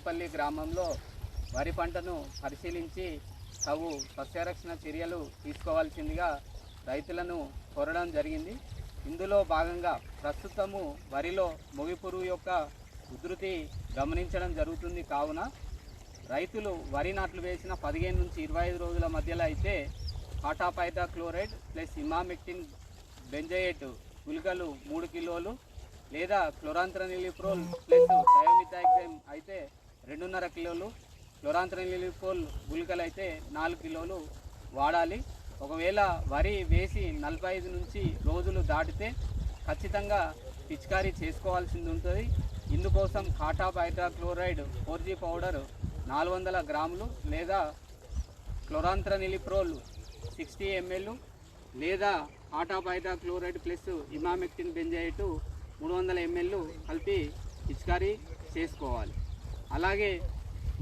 బోరేపల్లి గ్రామంలో వరి పంటను పరిశీలించి తగు సస్యరక్షణ చర్యలు తీసుకోవాల్సిందిగా రైతులను కోరడం జరిగింది. ఇందులో భాగంగా ప్రస్తుతము వరిలో మొగి పురుగు యొక్క ఉధృతి గమనించడం జరుగుతుంది. కావున రైతులు వరి నాట్లు వేసిన పదిహేను నుంచి ఇరవై ఐదు రోజుల మధ్యలో అయితే హాటాపైటా క్లోరైడ్ ప్లస్ ఇమామెక్టిన్ బెంజయేట్ గుళికలు మూడు కిలోలు లేదా క్లోరాంత్రనిలిప్రోల్ ప్లస్ థయోమిథాక్సైమ్ రెండున్నర కిలోలు క్లోరాంత్రనిలిప్రోల్ గుళికలు అయితే నాలుగు కిలోలు వాడాలి. ఒకవేళ వరి వేసి నలభై ఐదు నుంచి రోజులు దాటితే ఖచ్చితంగా పిచికారీ చేసుకోవాల్సింది ఉంటుంది. ఇందుకోసం cartap hydrochloride four G powder నాలుగు వందల గ్రాములు లేదా క్లోరాంత్రనిలిప్రోల్ సిక్స్టీ ఎంఎల్ లేదా ఆటాప్ హైడ్రాక్లోరైడ్ ప్లస్ ఇమామెక్టిన్ బెంజైట్ మూడు వందల ఎంఎల్ కలిపి పిచికారీ చేసుకోవాలి. అలాగే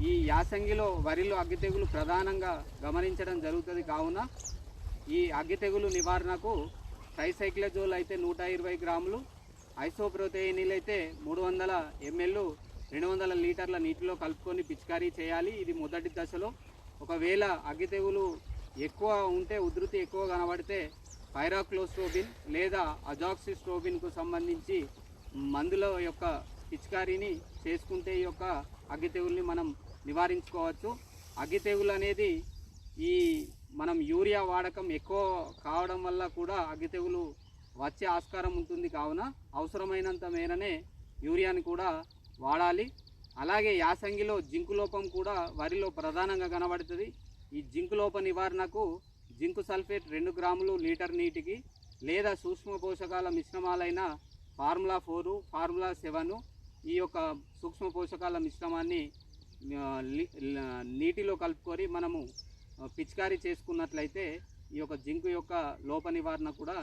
ఈ యాసంగిలో వరిలో అగ్గి తెగులు ప్రధానంగా గమనించడం జరుగుతుంది కావున ఈ అగ్గి తెగులు నివారణకు ట్రైసైక్లజోల్ అయితే నూట ఇరవై గ్రాములు ఐసోప్రోతేనిల్ అయితే మూడు వందల ఎంఎల్ రెండు వందల లీటర్ల నీటిలో కలుపుకొని పిచికారీ చేయాలి. ఇది మొదటి దశలో. ఒకవేళ అగ్గి తెగులు ఎక్కువ ఉంటే ఉధృతి ఎక్కువ కనబడితే పైరాక్లోస్ట్రోబిన్ లేదా అజాక్సిస్ట్రోబిన్కు సంబంధించి మందుల యొక్క పిచికారీని చేసుకుంటే ఈ యొక్క అగ్గి తెగుల్ని మనం నివారించుకోవచ్చు. అగ్గి తెగులు అనేది ఈ మనం యూరియా వాడకం ఎక్కువ కావడం వల్ల కూడా అగ్గి తెగులు వచ్చే ఆస్కారం ఉంటుంది కావున అవసరమైనంత మేరనే యూరియాని కూడా వాడాలి. అలాగే యాసంగిలో జింకు లోపం కూడా వరిలో ప్రధానంగా కనబడుతుంది. ఈ జింకు లోప నివారణకు జింకు సల్ఫేట్ రెండు గ్రాములు లీటర్ నీటికి లేదా సూక్ష్మ పోషకాల మిశ్రమాలైన ఫార్ములా ఫోరు ఫార్ములా సెవెను ఈ యొక్క సూక్ష్మ పోషకాల మిశ్రమాన్ని నీటిలో కలుపుకొని మనము పిచికారీ చేసుకున్నట్లయితే ఈ యొక్క జింకు యొక్క లోప నివారణ కూడా